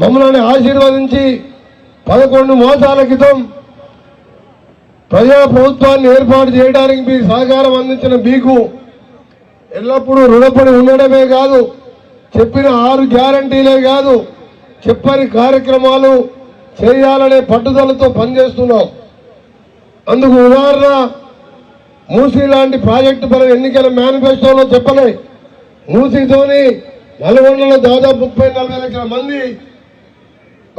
మమ్మల్ని ఆశీర్వదించి పదకొండు మాసాల క్రితం ప్రజా ప్రభుత్వాన్ని ఏర్పాటు చేయడానికి మీ సహకారం అందించిన మీకు ఎల్లప్పుడూ రుణపడి ఉండడమే కాదు చెప్పిన ఆరు గ్యారంటీలే కాదు చెప్పని కార్యక్రమాలు చేయాలనే పట్టుదలతో పనిచేస్తున్నాం. అందుకు ఉదాహరణ మూసీ లాంటి ప్రాజెక్టు మన ఎన్నికల మేనిఫెస్టోలో చెప్పలే మూసీతోని నల్గొండలో దాదాపు ముప్పై నలభై లక్షల మంది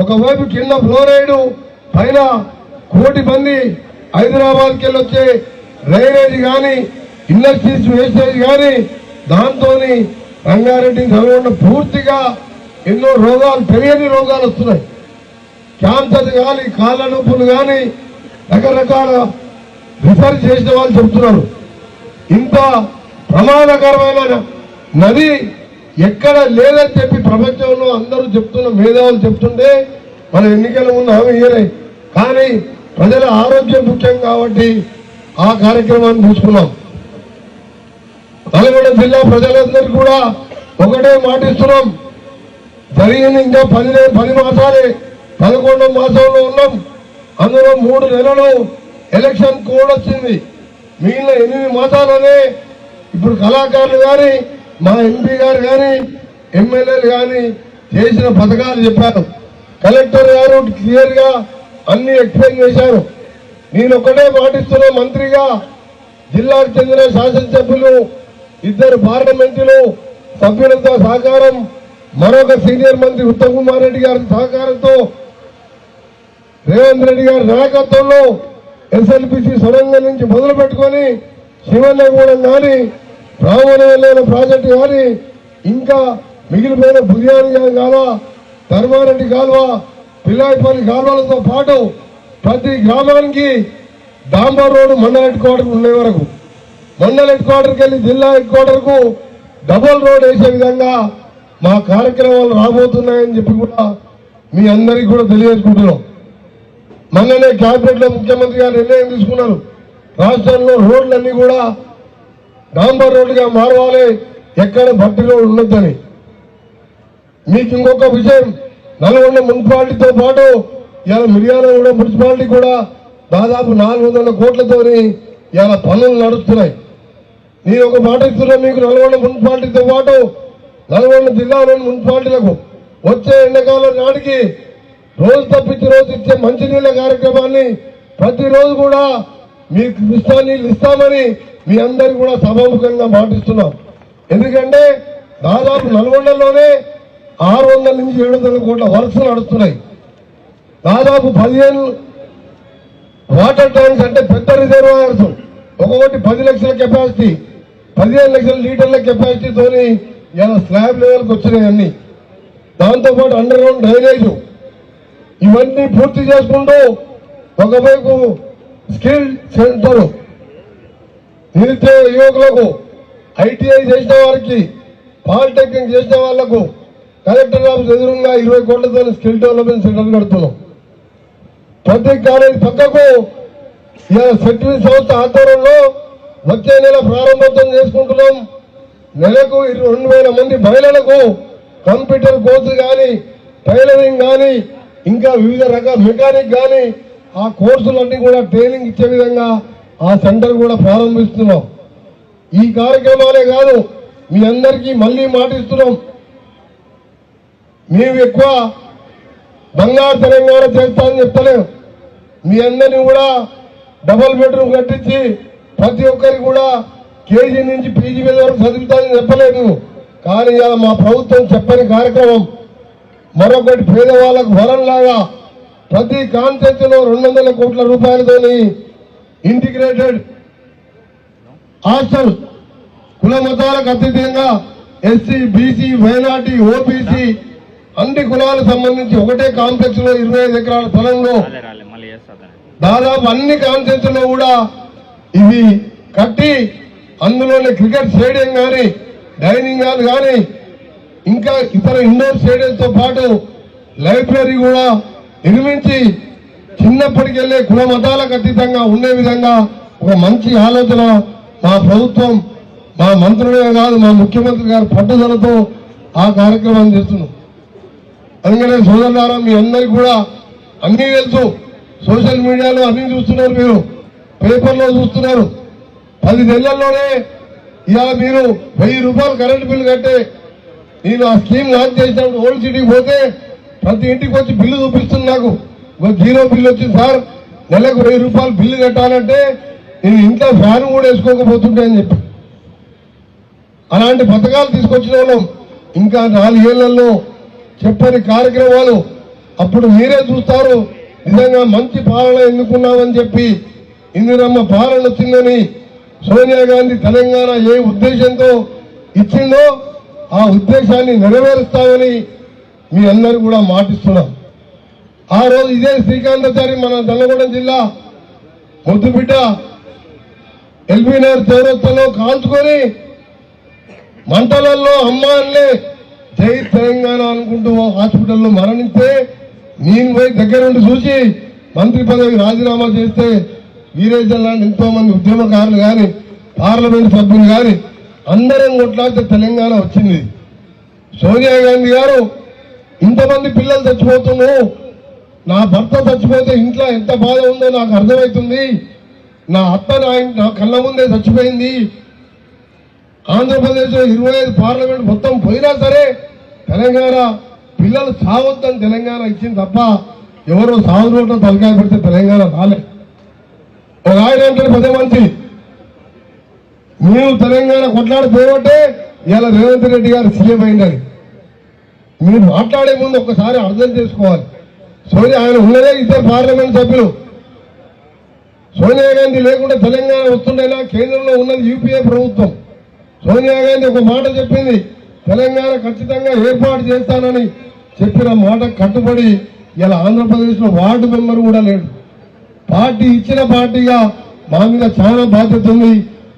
ఒకవైపు కింద ఫ్లోరైడ్ పైన కోటి మంది హైదరాబాద్కి వెళ్ళి వచ్చే డ్రైనేజ్ కానీ ఇండస్ట్రీస్ వేస్టేజ్ కానీ దాంతో రంగారెడ్డి నల్గొండ పూర్తిగా ఎన్నో రోగాలు తెలియని రోగాలు వస్తున్నాయి. క్యాన్సర్ కానీ కాళ్ళ నొప్పులు కానీ రకరకాల రీసెర్చ్ చేసిన వాళ్ళు చెప్తున్నారు. ఇంత ప్రమాదకరమైన నది ఎక్కడ లేదని చెప్పి ప్రపంచంలో అందరూ చెప్తున్న మేధావులు చెప్తుంటే మన ఎన్నికల ముందు హామీ ఇయ్యలే. కానీ ప్రజల ఆరోగ్యం ముఖ్యం కాబట్టి ఆ కార్యక్రమాన్ని తీసుకున్నాం. నల్గొండ జిల్లా ప్రజలందరికీ కూడా ఒకటే మాటిస్తున్నాం జరిగింది ఇంకా పది పది మాసాలే పదకొండో మాసంలో ఉన్నాం. అందులో మూడు నెలలు ఎలక్షన్ కోడ్ వచ్చింది. మిగిలిన ఎనిమిది మాసాలనే ఇప్పుడు కళాకారులు కానీ మా ఎంపీ గారు కానీ ఎమ్మెల్యేలు కానీ చేసిన పథకాలు చెప్పారు. కలెక్టర్ గారు క్లియర్గా అన్ని ఎక్స్ప్లెయిన్ చేశారు. నేను ఒకటే పాటిస్తున్న మంత్రిగా జిల్లాకు చెందిన శాసనసభ్యులు ఇద్దరు పార్లమెంటులు సభ్యులతో సహకారం మరొక సీనియర్ మంత్రి ఉత్తమ్ కుమార్ రెడ్డి గారి సహకారంతో రేవంత్ రెడ్డి గారి నాయకత్వంలో ఎస్ఎల్పిసి సొరంగం నుంచి మొదలు పెట్టుకొని శివన్నగూడెం కానీ రామవరం ప్రాజెక్టు కానీ ఇంకా మిగిలిపోయిన బుర్యాని కాలువ ధర్మారెడ్డి కాలువ పిల్లాయిపల్లి కాలువలతో పాటు ప్రతి గ్రామానికి డాంబర్ రోడ్డు మండల హెడ్ క్వార్టర్ ఉండే వరకు. మండల హెడ్ క్వార్టర్కి వెళ్ళి జిల్లా హెడ్ క్వార్టర్కు డబుల్ రోడ్ వేసే విధంగా మా కార్యక్రమాలు రాబోతున్నాయని చెప్పి కూడా మీ అందరికీ కూడా తెలియజేసుకుంటున్నాం. మొన్ననే క్యాబినెట్లో ముఖ్యమంత్రి గారు నిర్ణయం తీసుకున్నారు. రాష్ట్రంలో రోడ్లన్నీ కూడా డాంబర్ రోడ్డుగా మారవాలి. ఎక్కడ భట్టి రోడ్ ఉండొద్దని. మీకు ఇంకొక విషయం నల్గొండ మున్సిపాలిటీతో పాటు ఇలా మిర్యాలగూడ మున్సిపాలిటీ కూడా దాదాపు నాలుగు వందల కోట్లతోని ఇవాళ పనులు నడుస్తున్నాయి. నేను ఒక మాట ఇస్తున్నా మీకు నల్గొండ మున్సిపాలిటీతో పాటు నల్గొండ జిల్లాలోని మున్సిపాలిటీలకు వచ్చే ఎండాకాలం నాటికి రోజు తప్పించి రోజు ఇచ్చే మంచినీళ్ళ కార్యక్రమాన్ని ప్రతిరోజు కూడా మీకు కృష్ణా నీళ్ళు ఇస్తామని మీ అందరికి కూడా సభాముఖంగా మాటిస్తున్నాం. ఎందుకంటే దాదాపు నల్గొండలోనే ఆరు వందల నుంచి ఏడు వందల కోట్ల వర్క్స్ నడుస్తున్నాయి. దాదాపు పదిహేను వాటర్ ట్యాంక్స్ అంటే పెద్ద రిజర్వాయర్స్ ఒక్కొక్కటి పది లక్షల కెపాసిటీ పదిహేను లక్షల లీటర్ల కెపాసిటీతోని ఇలా స్లాబ్ లెవెల్కి వచ్చినాయి అన్ని. దాంతోపాటు అండర్ గ్రౌండ్ డ్రైనేజ్. ఇవన్నీ పూర్తి చేసుకుంటూ ఒకవైపు స్కిల్ సెంటర్ నిరుద్యోగ యువకులకు ఐటీఐ చేసిన వారికి పాలిటెక్నిక్ చేసిన వాళ్ళకు కలెక్టర్ ఆఫీస్ ఎదురుగా ఇరవై కోట్లతో స్కిల్ డెవలప్మెంట్ సెంటర్ కడుతున్నాం. ప్రతి కాలేజ్ పక్కకు ఇలా సెంట్రల్ సంస్థ ఆధ్వర్యంలో వచ్చే నెల ప్రారంభోత్సవం చేసుకుంటున్నాం. నెలకు రెండు వేల మంది మహిళలకు కంప్యూటర్ కోర్సు కానీ టైలరింగ్ కానీ ఇంకా వివిధ రకాల మెకానిక్ కానీ ఆ కోర్సులన్నీ కూడా ట్రైనింగ్ ఇచ్చే విధంగా ఆ సెంటర్ కూడా ప్రారంభిస్తున్నాం ఈ కార్యక్రమాలే కాదు మీ అందరికీ మళ్ళీ మాటిస్తున్నాం. మేము ఎక్కువ బంగారు తెలంగాణ చేస్తామని చెప్తలేము మీ అందరినీ కూడా డబల్ బెడ్రూమ్ కట్టించి ప్రతి ఒక్కరికి కూడా కేజీ నుంచి పీజీ మీద వరకు చదువుతామని చెప్పలేదు. కానీ ఇలా మా ప్రభుత్వం చెప్పని కార్యక్రమం మరొకటి పేదవాళ్ళకు వరంలాగా ప్రతి కాన్సెప్ట్లో రెండు వందల కోట్ల రూపాయలతోని ఇంటిగ్రేటెడ్ హాస్టల్ కుల మతాలకు అతీతంగా ఎస్సీ బీసీ మైనార్టీ ఓబీసీ అన్ని కులాలకు సంబంధించి ఒకటే కాంప్లెక్స్లో ఇరవై ఐదు ఎకరాల స్థలంలో దాదాపు అన్ని కాన్ఫరెన్స్లో కూడా ఇవి కట్టి అందులోనే క్రికెట్ స్టేడియం కానీ డైనింగ్ హాల్ కానీ ఇంకా ఇతర ఇండోర్ స్టేడియం తో పాటు లైబ్రరీ కూడా నిర్మించి చిన్నప్పటికెళ్ళే కుల మతాలకు అతీతంగా ఉండే విధంగా ఒక మంచి ఆలోచన మా ప్రభుత్వం మా మంత్రులే కాదు మా ముఖ్యమంత్రి గారు పట్టుదలతో ఆ కార్యక్రమం చేస్తున్నాం. అందుకనే సోదరులారా మీ అందరికి కూడా అన్నీ తెలుసు. సోషల్ మీడియాలో అన్నీ చూస్తున్నారు మీరు. పేపర్లో చూస్తున్నారు. పది నెలల్లోనే ఇవాళ మీరు వెయ్యి రూపాయలు కరెంటు బిల్లు కట్టే నేను ఆ స్కీమ్ లాంచ్ చేసినప్పుడు ఓల్డ్ సిటీకి పోతే ప్రతి ఇంటికి వచ్చి బిల్లు చూపిస్తుంది నాకు. జీరో బిల్లు వచ్చింది సార్. నెలకు వెయ్యి రూపాయలు బిల్లు కట్టాలంటే నేను ఇంట్లో ఫ్యాన్ కూడా వేసుకోకపోతుంటే అని చెప్పి. అలాంటి పథకాలు తీసుకొచ్చిన వాళ్ళం. ఇంకా నాలుగేళ్ళలో చెప్పని కార్యక్రమాలు అప్పుడు మీరే చూస్తారు. నిజంగా మంచి పాలన ఎన్నుకున్నామని చెప్పి ఇందిరమ్మ పాలన వచ్చిందని సోనియా గాంధీ తెలంగాణ ఏ ఉద్దేశంతో ఇచ్చిందో ఆ ఉద్దేశాన్ని నెరవేరుస్తామని మీ అందరూ కూడా మాటిస్తున్నాం. ఆ రోజు ఇదే శ్రీకాంతాచారి మన దన్నగూడెం జిల్లా ముద్దుబిడ్డ ఎల్బీనగర్ చౌరస్తలో కాల్చుకొని మంటలలో అమ్మాయిలే జై తెలంగాణ అనుకుంటూ హాస్పిటల్లో మరణిస్తే నేను పోయి దగ్గర నుండి చూసి మంత్రి పదవి రాజీనామా చేస్తే వీరేజన్ లాంటి ఎంతో మంది ఉద్యమకారులు కానీ పార్లమెంట్ సభ్యులు కానీ అందరం కొట్లాడితే తెలంగాణ వచ్చింది. సోనియా గాంధీ గారు ఇంతమంది పిల్లలు చచ్చిపోతున్నావు నా భర్త చచ్చిపోతే ఇంట్లో ఎంత బాధ ఉందో నాకు అర్థమవుతుంది. నా అత్త నా ఇంటి- నా కళ్ళ ముందే చచ్చిపోయింది. ఆంధ్రప్రదేశ్లో ఇరవై ఐదు పార్లమెంట్ మొత్తం పోయినా సరే తెలంగాణ పిల్లలు సావద్దని తెలంగాణ ఇచ్చింది తప్ప ఎవరో సాగు రోడ్ల తలకాయ పెడితే తెలంగాణ రాలే. ఒక ఆయన అంటే పెద్ద మంచి మేము తెలంగాణ కొట్లాడిపోయబట్టే ఇలా రేవంత్ రెడ్డి గారు సీఎం అయిందని మీరు మాట్లాడే ముందు ఒక్కసారి అర్థం చేసుకోవాలి. సోనియా ఆయన ఉన్నదే ఇద్దరు పార్లమెంట్ సభ్యులు. సోనియా గాంధీ లేకుండా తెలంగాణ వస్తుండేనా? కేంద్రంలో ఉన్నది యూపీఏ ప్రభుత్వం. సోనియా గాంధీ ఒక మాట చెప్పింది తెలంగాణ ఖచ్చితంగా ఏర్పాటు చేస్తానని చెప్పిన మాట కట్టుబడి ఇలా ఆంధ్రప్రదేశ్లో వార్డు మెంబర్ కూడా లేడు. పార్టీ ఇచ్చిన పార్టీగా మా మీద చాలా బాధ్యత ఉంది.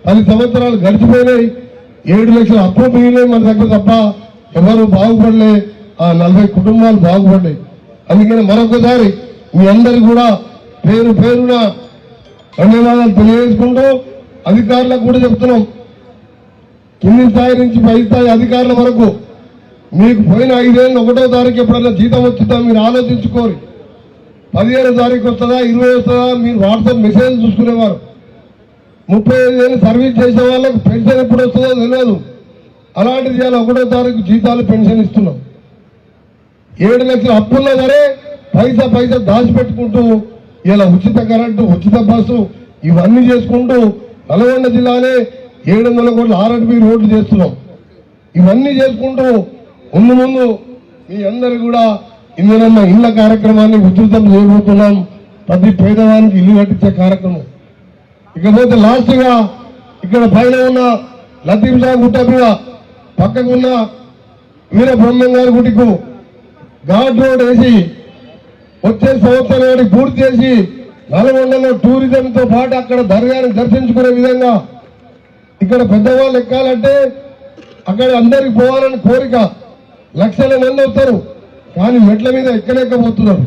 పది సంవత్సరాలు గడిచిపోయినాయి. ఏడు లక్షల అప్పు మిగిలినాయి మన దగ్గర తప్ప ఎవరు బాగుపడలే. ఆ నలభై కుటుంబాలు బాగుపడ్డాయి. అందుకని మరొకసారి మీ అందరు కూడా పేరు పేరున ధన్యవాదాలు తెలియజేసుకుంటూ అధికారులకు కూడా చెప్తున్నాం. కింది స్థాయి నుంచి పై స్థాయి అధికారుల వరకు మీకు పోయిన ఐదేళ్ళు ఒకటో తారీఖు ఎప్పుడన్నా జీతం వచ్చిందా మీరు ఆలోచించుకోరు. పదిహేను తారీఖు వస్తుందా ఇరవై వస్తుందా మీరు వాట్సాప్ మెసేజ్ చూసుకునేవారు. ముప్పై ఐదేళ్ళు ఏళ్ళు సర్వీస్ చేసే వాళ్ళకి పెన్షన్ ఎప్పుడు వస్తుందో తెలియదు. అలాంటిది ఇవాళ ఒకటో తారీఖు జీతాలు పెన్షన్ ఇస్తున్నాం. ఏడు లక్షల అప్పుల్లో సరే పైసా పైసా దాచిపెట్టుకుంటూ ఇలా ఉచిత కరెంటు ఉచిత బస్సు ఇవన్నీ చేసుకుంటూ నల్గొండ జిల్లానే ఏడు వందల కోట్ల ఆర్ఎండ్బి రోడ్లు చేస్తున్నాం. ఇవన్నీ చేసుకుంటూ ముందు ముందు మీ అందరు కూడా ఇందులో ఇళ్ళ కార్యక్రమాన్ని ఉధృతం చేయబోతున్నాం. ప్రతి పేదవానికి ఇల్లు కట్టించే కార్యక్రమం. ఇకపోతే లాస్ట్గా ఇక్కడ పైన ఉన్న లతీఫ్ షా గుట్ట మీద పక్కకున్న వీర బ్రహ్మం గారి గుడికు ఘాట్ రోడ్ వేసి వచ్చే సంవత్సరం నాటికి పూర్తి చేసి నల్గొండలో టూరిజంతో పాటు అక్కడ దర్గాని దర్శించుకునే విధంగా ఇక్కడ పెద్దవాళ్ళు ఎక్కాలంటే అక్కడ అందరికి పోవాలని కోరిక. లక్షల మంది వస్తారు. కానీ మెట్ల మీద ఎక్కలేకపోతున్నారు.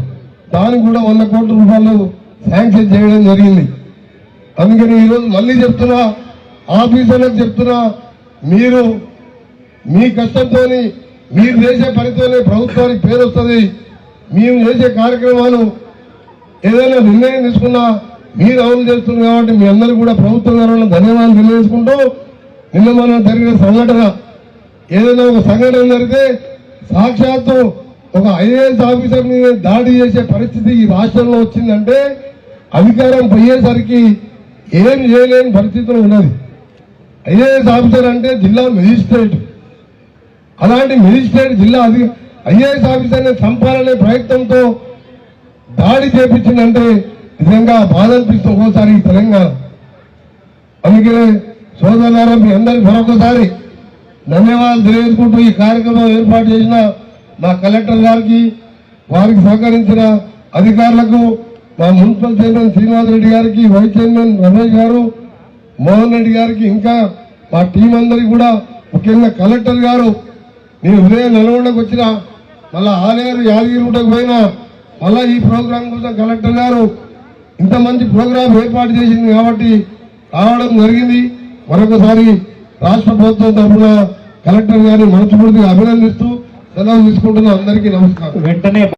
దానికి కూడా వంద కోట్ల రూపాయలు శాంక్షన్ చేయడం జరిగింది. అందుకని ఈరోజు మళ్ళీ చెప్తున్నా ఆఫీసర్లకు చెప్తున్నా మీరు మీ కష్టంతో మీరు చేసే పనితోనే ప్రభుత్వానికి పేరు వస్తుంది. మేము చేసే కార్యక్రమాలు ఏదైనా నిర్ణయం తీసుకున్నా మీరు అమలు చేస్తుంది కాబట్టి మీ అందరూ కూడా ప్రభుత్వం గారు ధన్యవాదాలు తెలియజేసుకుంటూ నిన్న మనం జరిగిన సంఘటన. ఏదైనా ఒక సంఘటన జరిగితే సాక్షాత్తు ఒక ఐఏఎస్ ఆఫీసర్ మీద దాడి చేసే పరిస్థితి ఈ రాష్ట్రంలో వచ్చిందంటే అధికారం పోయేసరికి ఏం చేయలేని పరిస్థితిలో ఉన్నది. ఐఏఎస్ ఆఫీసర్ అంటే జిల్లా మెజిస్ట్రేట్. అలాంటి మెజిస్ట్రేట్ జిల్లా అధి ఐఏఎస్ ఆఫీసర్ని చంపాలనే ప్రయత్నంతో దాడి చేపించిందంటే నిజంగా బాధ అనిపిస్తుంది ఒక్కోసారి తెలంగాణ. అందుకే సోదరులారా మీ అందరికి మరొకసారి ధన్యవాదాలు తెలియజేసుకుంటూ ఈ కార్యక్రమం ఏర్పాటు చేసిన మా కలెక్టర్ గారికి వారికి సహకరించిన అధికారులకు మా మున్సిపల్ చైర్మన్ శ్రీనివాస్ రెడ్డి గారికి వైస్ చైర్మన్ రమేష్ గారు మోహన్ రెడ్డి గారికి ఇంకా మా టీం అందరికి కూడా ముఖ్యంగా కలెక్టర్ గారు నేను ఉదయం నల్గొండకు వచ్చిన మళ్ళా ఆలేరు యాదగిరిగుట్టకు పోయినా మళ్ళా ఈ ప్రోగ్రాం కోసం కలెక్టర్ గారు ఇంత మంచి ప్రోగ్రాం ఏర్పాటు చేసింది కాబట్టి రావడం జరిగింది. మరొకసారి రాష్ట్ర ప్రభుత్వం తరఫున కలెక్టర్ గారిని మనస్ఫూర్తిగా అభినందిస్తూ సెలవు తీసుకుంటున్నా అందరికీ నమస్కారం. వెంటనే